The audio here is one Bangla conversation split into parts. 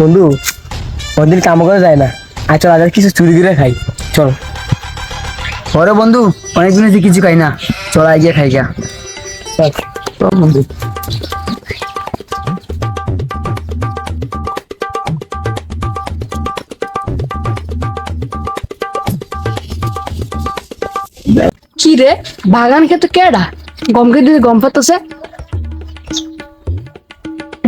বন্ধু কোনদিন কাম করে যায় না। আর চল আজ কিছু চুরি করে খাই। চল। ওরে বন্ধু অনেকদিন হয়েছে কিছু খাই না। চল আগে খাই গা চল চল বন্ধু। কি রে? বাগান খেতে কেডা? গম খেতে গম পাতাছে?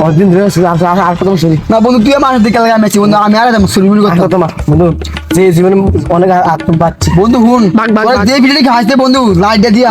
অদিন ধরে আর আর- না বন্ধু তুই আমার দিকে লাগা মেছি বন্ধু আমি আর যাব শুরু আর তোমার বন্ধু যে জীবনে অনেক আত্ম পাচ্ছি। বন্ধু হুন। যে ভিডিও খাইতে বন্ধু লাইট দিয়া।